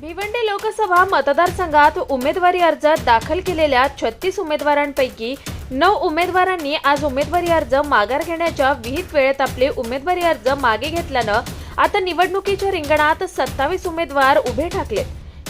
भिवंडी लोकसभा मतदारसंघात उमेदवारी अर्ज दाखल केलेल्या छत्तीस उमेदवारांपैकी नऊ उमेदवारांनी आज उमेदवारी अर्ज माघार घेण्याच्या विहित वेळेत आपले उमेदवारी अर्ज मागे घेतल्यानं आता निवडणुकीच्या रिंगणात सत्तावीस उमेदवार उभे ठाकले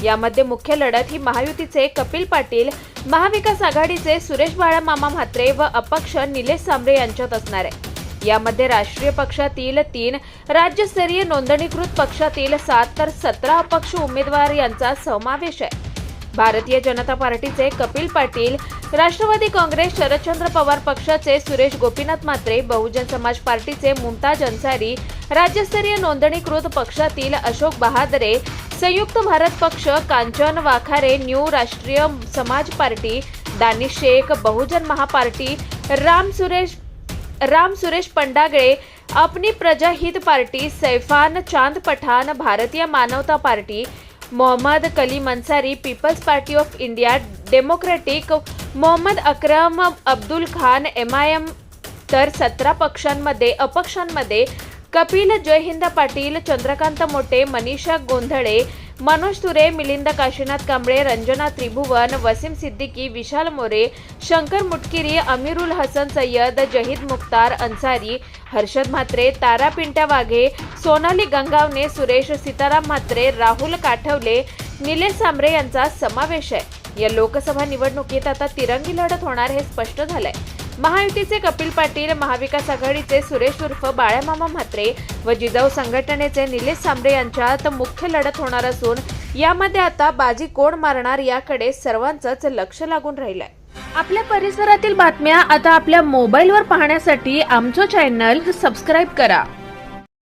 यामध्ये मुख्य लढत ही महायुतीचे कपिल पाटील महाविकास आघाडीचे सुरेश बाळामामा म्हात्रे व अपक्ष निलेश सांबरे यांच्यात असणार आहे. यामध्ये राष्ट्रीय पक्षातील तीन राज्यस्तरीय नोंदणीकृत पक्षातील सात तर सतरा अपक्ष उमेदवार यांचा समावेश आहे. भारतीय जनता पार्टीचे कपिल पाटील राष्ट्रवादी काँग्रेस शरदचंद्र पवार पक्षाचे सुरेश गोपीनाथ मात्रे बहुजन समाज पार्टीचे मुमताज अन्सारी राज्यस्तरीय नोंदणीकृत पक्षातील अशोक बहादरे संयुक्त भारत पक्ष Kanchan Wakhare new Rashtriya Samaj Party Danish Shaikh Bahujan Mahaparty Ram Suresh Ram Suresh Pandagale Apni Praja Hit Party Saifan Chand Pathan Bharatiya Manavta Party Mohammad Kalim Ansari People's Party of India Democratic Mohammad Akram Abdul Khan M I M तर सतरा पक्षांमध्ये अपक्षांमध्ये कपिल जयहिंद पाटील चंद्रकांत मोटे मनीषा गोंधळे मनोज तुरे मिलिंद काशीनाथ कांबळे रंजना त्रिभुवन वसीम सिद्दीकी विशाल मोरे शंकर मुटकिरी अमीरुल हसन सय्यद जहीद मुख्तार अन्सारी हर्षद म्हात्रे तारा पिंट्या वाघे सोनाली गंगावणे सुरेश सीताराम म्हात्रे राहुल काठवले निलेश सांबरे यांचा समावेश आहे. या लोकसभा निवडणुकीत आता तिरंगी लढत होणार हे स्पष्ट झालंय. महायुतीचे कपिल पाटील महाविकास आघाडीचे सुरेश उर्फ बाळामामा म्हात्रे व जिजाऊ संघटनेचे निलेश सांबरे यांच्यात मुख्य लढत होणार असून यामध्ये आता बाजी कोण मारणार याकडे सर्वांचंच लक्ष लागून राहिलंय. आपल्या परिसरातील बातम्या आता आपल्या मोबाईलवर पाहण्यासाठी आमचं चॅनल सबस्क्राईब करा.